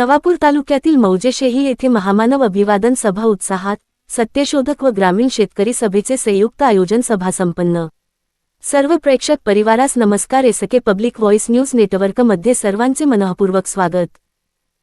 नवापूर तालुक्यातील मौजेशेही येथे महामानव अभिवादन सभा उत्साहात सत्यशोधक व ग्रामीण शेतकरी सभेचे संयुक्त आयोजन सभा संपन्न. सर्व प्रेक्षक परिवारास नमस्कार एसके पब्लिक व्हॉइस न्यूज नेटवर्कमध्ये सर्वांचे मनःपूर्वक स्वागत.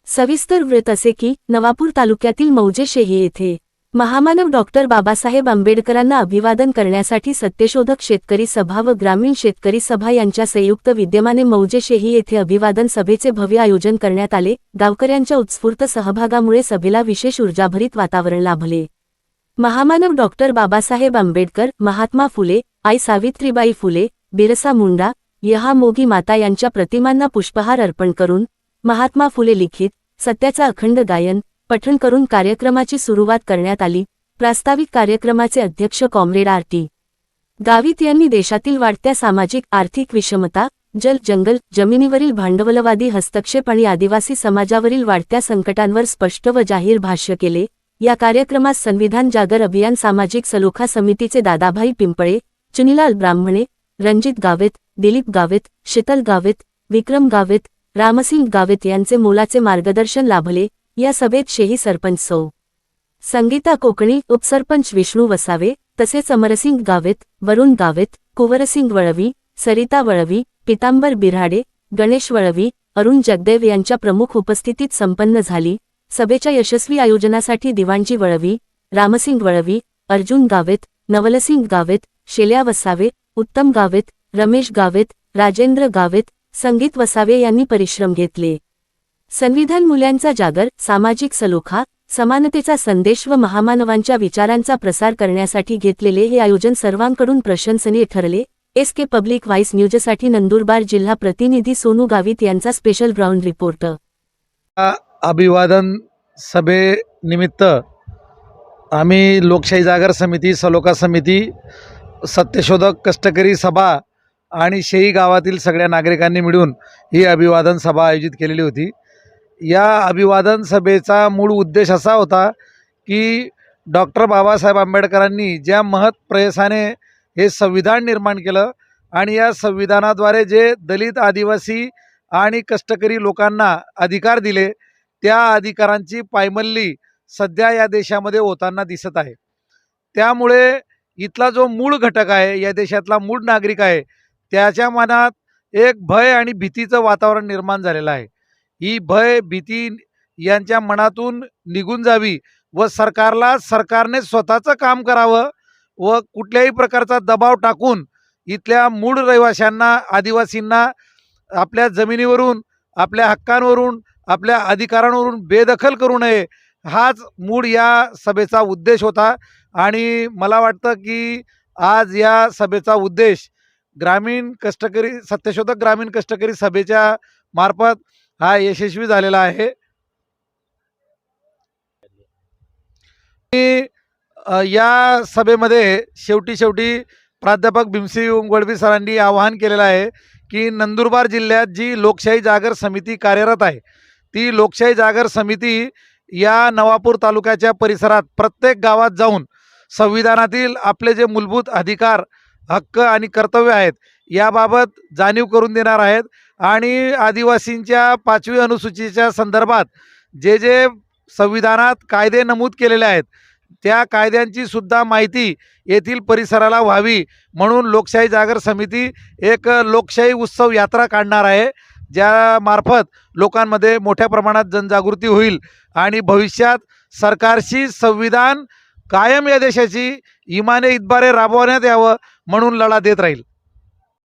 सविस्तर वृत्त असे की नवापूर तालुक्यातील मौजेशेही येथे महामानव डॉक्टर बाबासाहेब आंबेडकरांना अभिवादन करण्यासाठी सत्यशोधक शेतकरी सभा व ग्रामीण शेतकरी सभा यांच्या संयुक्त विद्यमाने मौजेशेही येथे अभिवादन सभेचे भव्य आयोजन करण्यात आले. गावकऱ्यांच्या उत्स्फूर्त सहभागामुळे सभेला विशेष ऊर्जाभरित वातावरण लाभले. महामानव डॉक्टर बाबासाहेब आंबेडकर महात्मा फुले आई सावित्रीबाई फुले बिरसा मुंडा यहा मोगी माता यांच्या प्रतिमांना पुष्पहार अर्पण करून महात्मा फुले लिखित सत्याचा अखंड गायन पठण करून कार्यक्रमाची सुरुवात करण्यात आली. प्रास्ताविक कार्यक्रमाचे अध्यक्ष कॉम्रेड आर टी. गावित यांनी देशातील वाढत्या सामाजिक आर्थिक विषमता जल जंगल जमिनीवरील भांडवलवादी हस्तक्षेप आणि आदिवासी समाजावरील वाढत्या संकटांवर स्पष्ट व जाहीर भाष्य केले. या कार्यक्रमात संविधान जागर अभियान सामाजिक सलोखा समितीचे दादाभाई पिंपळे चुनीलाल ब्राह्मणे रणजित गावित दिलीप गावित शीतल गावित विक्रम गावित रामसिंग गावित यांचे मोलाचे मार्गदर्शन लाभले. या सभेत शेही सरपंच सौ. संगीता कोकणी उपसरपंच विष्णू वसावे तसेच अमरसिंग गावित वरुण गावित कुवरसिंग वळवी सरिता वळवी पितांबर बिराडे गणेश वळवी अरुण जगदेव यांच्या प्रमुख उपस्थितीत संपन्न झाली. सभेच्या यशस्वी आयोजनासाठी दिवाणजी वळवी रामसिंग वळवी अर्जुन गावित नवलसिंग गावित शेल्या वसावे उत्तम गावित रमेश गावित राजेंद्र गावित संगीत वसावे यांनी परिश्रम घेतले. संविधान मूल्यांचा जागर सामाजिक सलोखा समानतेचा संदेश व महामानवांच्या विचारांचा प्रसार करण्यासाठी घेतलेले हे आयोजन सर्वांकडून प्रशंसनीय ठरले. एस के पब्लिक व्हाईस न्यूजसाठी नंदुरबार जिल्हा प्रतिनिधी सोनू गावित यांचा स्पेशल ग्राउंड रिपोर्ट. अभिवादन सभेनिमित्त आम्ही लोकशाही जागर समिती सलोका समिती सत्यशोधक कष्टकरी सभा आणि शेई गावातील सगळ्या नागरिकांनी मिळून ही अभिवादन सभा आयोजित केलेली होती. या अभिवादन सभेचा मूळ उद्देश असा होता की डॉक्टर बाबासाहेब आंबेडकरांनी ज्या महत् प्रयासाने हे संविधान निर्माण केलं आणि या संविधानाद्वारे जे दलित आदिवासी आणि कष्टकरी लोकांना अधिकार दिले त्या अधिकारांची पायमल्ली सध्या या देशामध्ये होताना दिसत आहे. त्यामुळे इथला जो मूळ घटक आहे या देशातला मूळ नागरिक आहे त्याच्या मनात एक भय आणि भीतीचं वातावरण निर्माण झालेलं आहे. ही भय भीती यांच्या मनातून निघून जावी व सरकारला सरकारने स्वतःचं काम करावं व कुठल्याही प्रकारचा दबाव टाकून इथल्या मूळ रहिवाशांना आदिवासींना आपल्या जमिनीवरून आपल्या हक्कांवरून आपल्या अधिकारांवरून बेदखल करू नये हाच मूळ या सभेचा उद्देश होता. आणि मला वाटतं की आज या सभेचा उद्देश ग्रामीण कष्टकरी सत्यशोधक ग्रामीण कष्टकरी सभेच्या मार्फत हा यशस्वी झालेला आहे. मी, या सभेमध्ये शेवटी शेवटी प्राध्यापक भीमसिंह वळवी सरांनी आवाहन केलेलं आहे की नंदुरबार जिल्ह्यात जी लोकशाही जागर समिती कार्यरत आहे ती लोकशाही जागर समिती या नवापूर तालुक्याच्या परिसरात प्रत्येक गावात जाऊन संविधानातील आपले जे मूलभूत अधिकार हक्क आणि कर्तव्य आहेत याबाबत जाणीव करून देणार आहेत. आणि आदिवासींच्या पाचवी अनुसूचीच्या संदर्भात जे जे संविधानात कायदे नमूद केलेले आहेत त्या कायद्यांची सुद्धा माहिती येथील परिसराला व्हावी म्हणून लोकशाही जागर समिती एक लोकशाही उत्सव यात्रा काढणार आहे ज्यामार्फत लोकांमध्ये मोठ्या प्रमाणात जनजागृती होईल आणि भविष्यात सरकारशी संविधान कायम या देशाची इमाने इतबारे राबवण्यात यावं म्हणून लढा देत राहील.